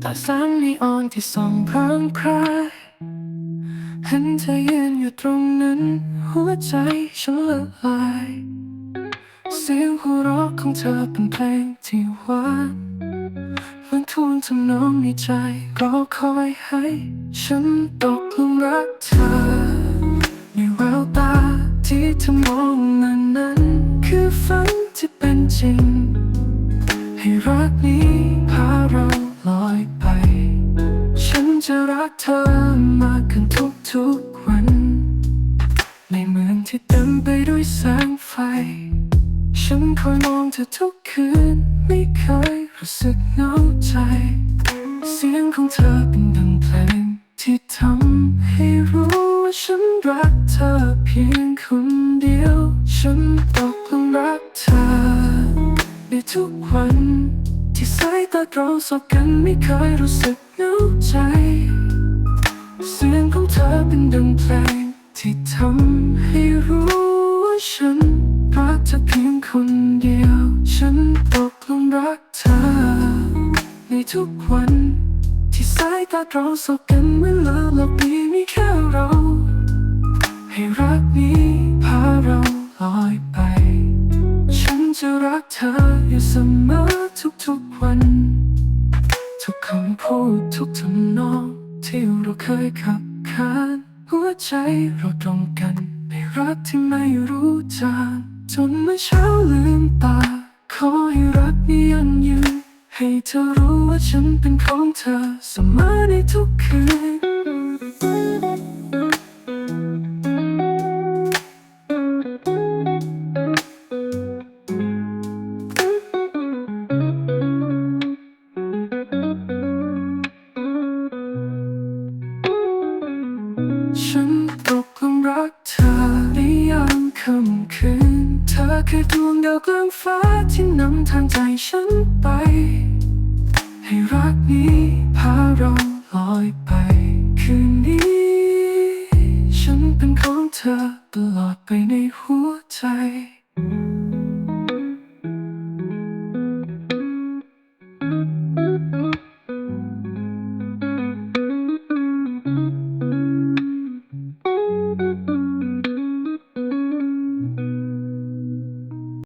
แต่แสงนีออนที่ส่องพรางพรายเห็นเธอยืนอยู่ตรงนั้น หัวใจฉันละลายเสียงหัวเราะของเธอเป็นเพลงที่หวานเหมือนทูลทำนองในใจรอคอยให้ ฉันตกหลุมรักเธอในแววตาที่เธอมองนั้นนั้น คือฝันที่เป็นจริง ให้รักนี้พาเรา ลอยไป ฉันจะรักเธอมากขึ้นทุกทุกๆวัน ในเมืองที่เต็มไปด้วยแสงไฟ ฉันคอยมองเธอทุกคืน ไม่เคยรู้สึกเหงาใจ เสียงของเธอเป็นดังเพลงที่ทำให้รู้ว่าฉันรักเธอเพียงคนเดียว ฉันตกหลุมรักเธอในทุกวัน สายตาเราสบกันไม่เคยรู้สึกเหงาใจ เสียงของเธอเป็นดังเพลงที่ทำให้รู้ว่าฉันรักเธอเพียงคนเดียว ฉันตกหลุมรักเธอ ในทุกวัน ที่สายตาเราสบกันเวลาโลกนี้มีแค่เรา ให้รักนี้พาเราลอยไป ฉันจะรักเธออยู่เสมอทุกๆวันทุกคำ พูดทุกทำนองที่เราเคยขับขานหัวใจเราตรงกันในรักที่ไม่รู้จักจนเมื่อเช้าลืมตา ขอให้รักนี้ยังยืนให้เธอรู้ว่าฉันเป็นของเธอเสมอในทุกคืน ฉันตกกลุมรักเธอในยามค่ำคืน เธอคือดวงดาวกลางฟ้าที่นำทางใจฉันไป ให้รักนี้พาเราลอยไป คืนนี้ ฉันเป็นของเธอตลอดไปในหัวใจ